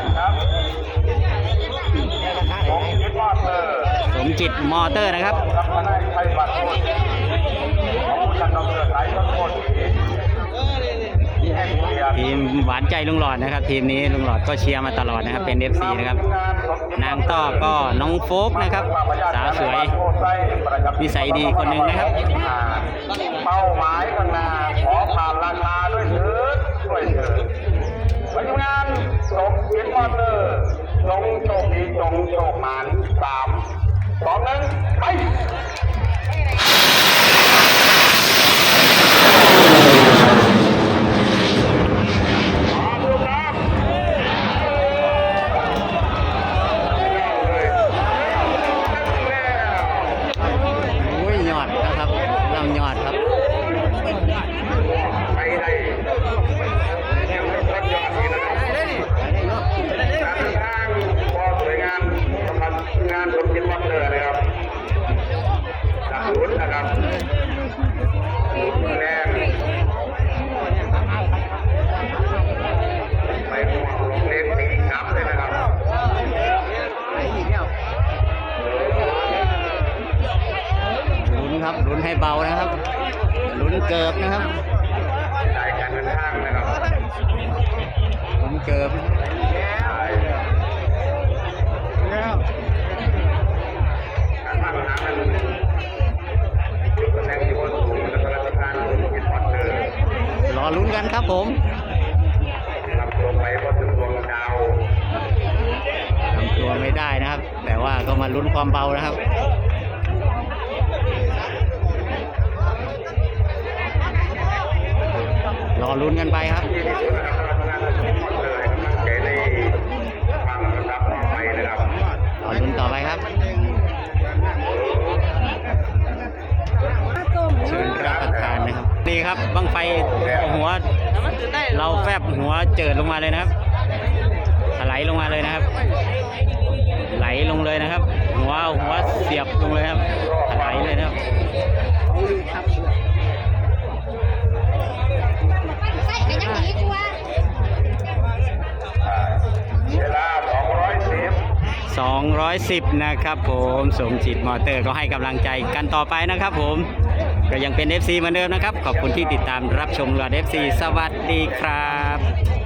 านครับผมคิดว่าเออสมจิตมอเตอร์นะครับกับคณะไทยบัตรคนของท่านดรสายต้นคนแห่งเกียรติทีมหวานใจลุงหลอดนะครับ ทีมนี้ลุงหลอดก็เชียร์มาตลอดนะครับ เป็น FC นะครับ นางต้อก็น้องโฟกนะครับ สาวสวยนิสัยดีคนหนึ่งนะครับ เป้าหมายข้างหน้าขอผ่านราคาด้วยเถิดด้วยเถิดปฏิงาน สมคิดมอเตอร์จงโชคดีจงโชคหมานสาม ครับลุ้นให้เบานะครับลุ้นเกิบนะครับจ่ายการเดินทางนะครับลุ้นเกิบจ่ายการทางน้ำนั้นจุดตำแหน่งที่บนสูงและราชการสมคิดวัดเลยรอลุ้นกันครับผมลำตัวไปบนถึงดวงดาวทำตัวไม่ได้นะครับ แต่ว่าก็มาลุ้นความเบานะครับ อลุ้นกันไปครับที่ที่สุดนะครับราชการสมคิดวัดเลยครับต่อลุ้นต่อไปครับเชิญรับประทานนะครับนี่ครับบังไฟหัว เราแฟบหัวเจิดลงมาเลยนะครับถลลงมาเลยนะครับ ไหลลงเลยนะครับ หัวหัวเสียบลงเลยครับถลเลยนะครับ 210 นะครับผมสมจิตมอเตอร์ก็ให้กำลังใจกันต่อไปนะครับผม ก็ยังเป็น FC เหมือนเดิมนะครับ ขอบคุณที่ติดตามรับชมรอด FC สวัสดีครับ